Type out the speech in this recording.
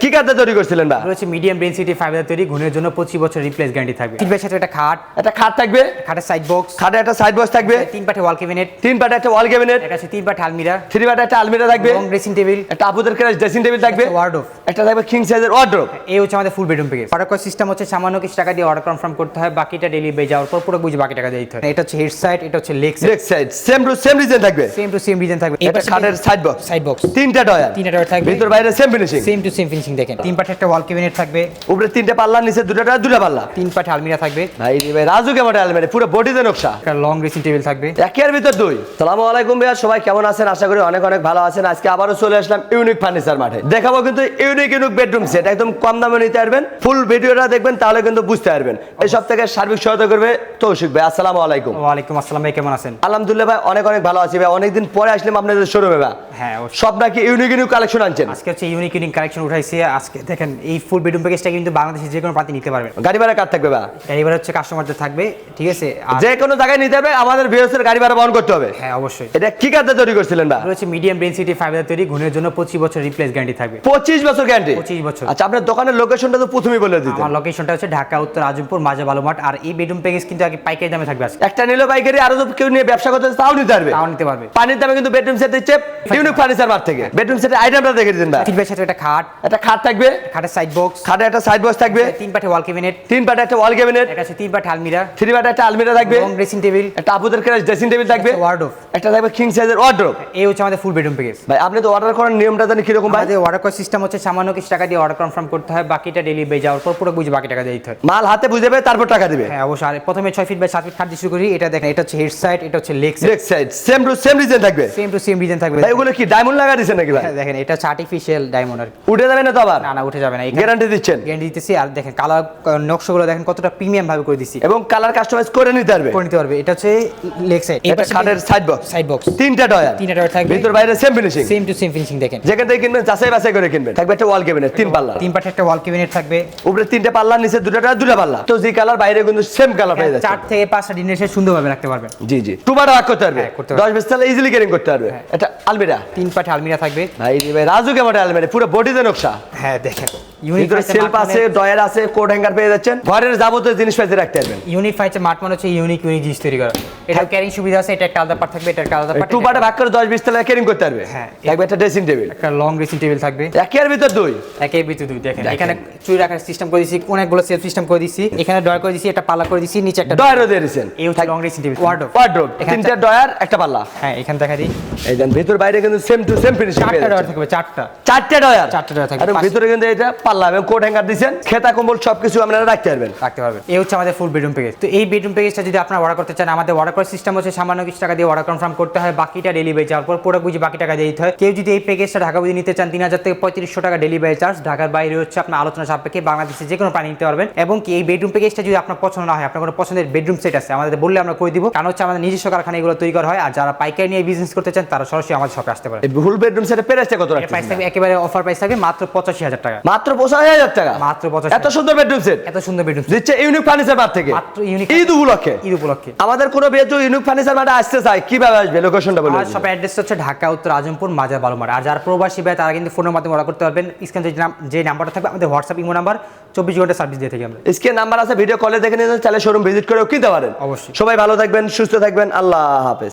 কি কাঠে তৈরি করছিলেন বা? রয়েছে মিডিয়াম ডেন্সিটি ফাইবার তৈরি ঘুণের জন্য পঁচিশ বছর রিপ্লেস গ্যারান্টি থাকবে। সিটের সাথে একটা খাট। একটা খাট থাকবে? খাটের সাইড বক্স খাটে একটা সাইড বক্স থাকবে? তিন পাটে ওয়াল ক্যাবিনেট তিন পাটে একটা ওয়াল ক্যাবিনেট এটা তিন পাটে আলমিরা। থ্রি পাটে একটা আলমিরা থাকবে। এবং ড্রেসিং টেবিল একটা আপুদের ক্রাশ ড্রেসিং টেবিল থাকবে। ওয়ার্ডরোব একটা থাকবে কিং সাইজের ওয়ার্ড্রোব এই হচ্ছে আমাদের ফুল বেডরুম প্যাকেজ অর্ডার করার সিস্টেম হচ্ছে সামান্য কিছু টাকা দিয়ে অর্ডার কনফার্ম করতে হয় বাকিটা ডেলিভারি যাওয়ার পর পুরো বুঝে বাকি টাকা দিয়ে দিতে হয়। এটা হচ্ছে হেড সাইড এটা হচ্ছে leg side leg side same to same design থাকবে। সেম টু সেম ডিজাইন থাকবে। এটা খাটের সাইড বক্স সাইড বক্স তিনটা ডয়ার তিনটা ডয়ার থাকবে। ভিতর বাইরে same finishing same to same finishing দেখেন তিন পাটে একটা ওয়াল ক্যাবিনেট থাকবে। উপরে তিনটা পাল্লা নিচে দুটো দুটো পাল্লা। তিন পাটে আলমিরা থাকবে। ভাই ভাই রাজু কেমন আলমারি? পুরো বডিতে নকশা। একটা লং ড্রেসিং টেবিল থাকবে। একের ভিতর দুই। সালামু আলাইকুম ভাইয়া সবাই কেমন আছেন? আশা করি অনেক অনেক ভালো আছেন। আজকে আবারও চলে আসলাম ইউনিক ফার্নিচার মাঠে। দেখাবো কিন্তু ইউনিক ইউনিক বেডরুম সেট একদম কম দামে নিতে পারবেন। ফুল ভিডিওটা দেখবেন তাহলে কিন্তু বুঝতে পারবেন। এই সব থেকে সার্বিক সহায়তা করবে তৌশিক ভাই। আসসালামু আলাইকুম। ওয়ালাইকুম আসসালাম ভাই কেমন আছেন? আলহামদুলিল্লাহ ভাই অনেক অনেক ভালো আছি ভাই। অনেকদিন পরে আসলাম আপনাদের শোরুমে ভাই। হ্যাঁ সব নাকি ইউনিক ইউনিক কালেকশন আনছেন। আজকে হচ্ছে ইউনিক ইউনিক কালেকশন উঠাইছি। আজকে দেখেন এই ফুল বেডরুম প্যাকেজটা কিন্তু বাংলাদেশে যে কোনো প্রান্তে নিতে পারবেন। গাড়ি ভাড়া কার থাকবে ভাই এবার হচ্ছে কাস্টমারদের থাকবে ঠিক আছে? আর যে কোনো জায়গায় নিতে হবে আমাদের বিএসএর গাড়ি ভাড়া বহন করতে হবে। হ্যাঁ অবশ্যই। এটা কি কাঠে তৈরি করছিলেন ভাই রয়েছে মিডিয়াম ডেন্সিটি ফাইবার তৈরি ঘুণের জন্য পঁচিশ বছর রিপ্লেস গ্যারান্টি থাকবে। পঁচিশ বছর গ্যারান্টি 25 বছর। আচ্ছা আপনার দোকানের লোকেশনটা তো প্রথমেই বলে দিতেন আমার লোকেশনটা হচ্ছে ঢাকা উত্তর আজমপুর মাজা বালুমাঠ আর এই বেডরুম প্যাকেজ কিন্তু আগে পাইকারি দামে থাকবে আজকে। একটা নিলো পাইকারি আরও তো কেউ নিয়ে ব্যবসা করতে তাও নিতে পারবে। তাও নিতে পারবে। পানির দামে কিন্তু বেডরুম সেট দিচ্ছে ইউনিক ফার্নিচার মার্ট থেকে। বেডরুম সেটের আইটেমটা দেখে দিন ভাই সিটের সাথে একটা খাট। একটা খাট থাকবে? খাটের সাইড বক্স খাটে একটা সাইড বক্স থাকবে। তিন পাটে ওয়াল ক্যাবিনেট তিন পাটে একটা ওয়াল ক্যাবিনেট এটা আছে তিন পাটে আলমিরা। থ্রি পাটে একটা আলমিরা থাকবে। এবং ড্রেসিং টেবিল একটা আপুদের ক্রাশ ড্রেসিং টেবিল থাকবে। ওয়ার্ডরোব একটা থাকবে কিং সাইজের ওয়ার্ড্রোব এই হচ্ছে আমাদের ফুল বেডরুম প্যাকেজ ভাই আপনি তো অর্ডার করার নিয়মটা জানি কীরকম ভাই? আমাদের অর্ডার করার সিস্টেম হচ্ছে সামান্য কিছু টাকা দিয়ে অর্ডার কনফার্ম করতে হয় বাকিটা ডেলিভারি যাওয়ার পর পুরো বুঝে বাকি টাকা দিতে হয়। মাল হাতে বুঝে পাবে তারপর টাকা দিবে। হ্যাঁ অবশ্যই। প্রথমে ছয় ফিট বাই সাত ফিট খাট দিয়ে শুরু করি এটা দেখেন এটা হচ্ছে হেড সাইড এটা হচ্ছে leg side leg side same to same design থাকবে। সেম টু সেম ডিজাইন থাকবে। ভাই ওগুলো কি ডায়মন্ড লাগা দিছেন নাকি ভাই? হ্যাঁ, দেখেন এটা হচ্ছে আর্টিফিশিয়াল ডায়মন্ড আর উঠে যাবে না আবার না না উঠে যাবে না। গ্যারান্টি দিচ্ছেন। গ্যারান্টি দিতেছি। আর দেখেন কালার নকশাগুলো দেখেন কতটা প্রিমিয়াম ভাবে করে দিছি। এবং কালার কাস্টমাইজ করে নিতে পারবে। করে নিতে পারবে। এটা হচ্ছে লেগ সাইড এটা খাটের সাইড বক্স সাইড বক্স তিনটা ডয়ার তিনটা ডয়ার থাকবে। ভিতর বাইরে same finishing same to same finishing দেখেন। যেখান থেকে কিনবেন যাচাই বাছাই করে কিনবেন। থাকবে একটা ওয়াল ক্যাবিনেট তিন পাল্লা। তিন পাটে একটা ওয়াল ক্যাবিনেট থাকবে। উপরে তিনটা পাল্লা নিচে দুটো ডয়ার দুটো পাল্লা। তো যে কালার বাইরে কিন্তু সেম কালার পেয়ে যাচ্ছে। চার থেকে পাঁচটা ডিনার সেট সুন্দরভাবে রাখতে পারবেন। জি জি। টুবার ভাগ করতে পারবে। হ্যাঁ, করতে পারবে। দশ বিশ তাহলে ইজিলি ক্যারিং করতে পারবে। এটা আলমিরা। তিন পাটে আলমিরা থাকবে। ভাই ভাই রাজু কেমন আলমিরা। পুরো বডিতে নকশা। হ্যাঁ দেখেন ভিতরে সেলফ আছে ডয়ার আছে কোড হ্যাঙ্গার পেয়ে যাচ্ছেন। ঘরের যাবতীয় জিনিস পাইতে রাখতে পারবেন। ইউনিক ফাইছে মাঠ মানে হচ্ছে ইউনিক ইউনিক জিনিস তৈরি করা। এটা ক্যারিং সুবিধা আছে এটা একটা আলাদা পার্ট থাকবে এটা একটা আলাদা পার্ট টু পার্টে ভাগ করে দশ বিশ তাহলে ক্যারিং করতে পারবে। হ্যাঁ। থাকবে একটা ড্রেসিং টেবিল একটা লং ড্রেসিং টেবিল থাকবে। একের ভিতর দুই। একের ভিতরে দুই দেখেন। এখানে চুরি রাখার সিস্টেম করে দিছি অনেকগুলো সেলফ সিস্টেম করে দিছি। এখানে ডয়ার করে দিছি একটা পাল্লা করে দিছি নিচে একটা ডয়ারও দিয়ে দিয়েছেন এই হচ্ছে long dressing table wardrobe wardrobe তিনটা ডয়ার একটা পাল্লা। হ্যাঁ এখানে দেখা দিই। এই দেন ভিতর বাইরে কিন্তু সেম টু সেম ফিনিশিং চারটা ডয়ার থাকবে চারটা। চারটে ডয়ার চারটে ডয়ার থাকবে। আর ভিতরে কিন্তু এটা পাল্লা এবং কোট হ্যাঙ্গার দিয়েছেন খেতা কম্বল সবকিছু আপনারা রাখতে পারবেন। রাখতে পারবেন। এই হচ্ছে আমাদের ফুল বেডরুম প্যাকেজ তো এই বেডরুম প্যাকেজটা যদি আপনারা অর্ডার করতে চান আমাদের অর্ডার করার সিস্টেম হচ্ছে সামান্য কিছু টাকা দিয়ে অর্ডার কনফার্ম করতে হয় বাকিটা ডেলিভারি যাওয়ার পর পুরো বুঝে বাকি টাকা দিতে হয়। কেউ যদি এই প্যাকেজটা ঢাকা বুঝে নিতে চান তিন হাজার থেকে পঁয়ত্রিশশো টাকা ডেলিভারি চার্জ ঢাকার বাইরে হচ্ছে আপনার আলোচনা সাপেক্ষে বাংলাদেশে যে কোনো প্রাণী নিতে পারবেন। এবং কি এই বেডরুম প্যাকেজটা যদি আপনার পছন্দ না হয় আপনার কোনো পছন্দের বেডরুম সেট আছে আমাদের বললে আমরা করে দিব। কারণ হচ্ছে আমাদের নিজস্ব কারখানা এগুলো তৈরি করা হয় আর যারা পাইকারি নিয়ে বিজনেস করতে চান তারা সরাসরি আমাদের শপে আসতে পারে ফুল বেডরুম সেটে প্রাইসটা কত রাখছেন প্রাইস থাকবে একেবারে অফার প্রাইস থাকবে মাত্র পঁচাশি হাজার টাকা। মাত্র পঁচাশি হাজার টাকা? মাত্র পঁচাশি এত সুন্দর বেডরুম সেট এত সুন্দর বেডরুম দিচ্ছে ইউনিক ফার্নিচার মাঠ থেকে। মাত্র ইউনিক ঈদ উপলক্ষে। ঈদ উপলক্ষে। আমাদের কোনো বেজু ইউনিক ফার্নিচার মাঠে আসতে চায় কীভাবে আসবে? লোকেশনটা বলুন শপ অ্যাড্রেস হচ্ছে ঢাকা উত্তর আজমপুর মাজার বালুমার। আর যারা প্রবাসী ভাই তারা কিন্তু ফোনের মাধ্যমে অর্ডার করতে পারবেন। স্ক্যান যে নাম- যে নাম্বারটা থাকবে আমাদের হোয়াটসঅ্যাপ ইমো নাম্বার চব্বিশ ঘণ্টা সার্ভিস দিয়ে থাকি আমরা। স্ক্রিন নাম্বার আছে ভিডিও কলে দেখে নিয়ে চাইলে শোরুম ভিজিট করেও কিনতে পারেন। অবশ্যই। সবাই ভালো থাকবেন সুস্থ থাকবেন আল্লাহ হাফেজ।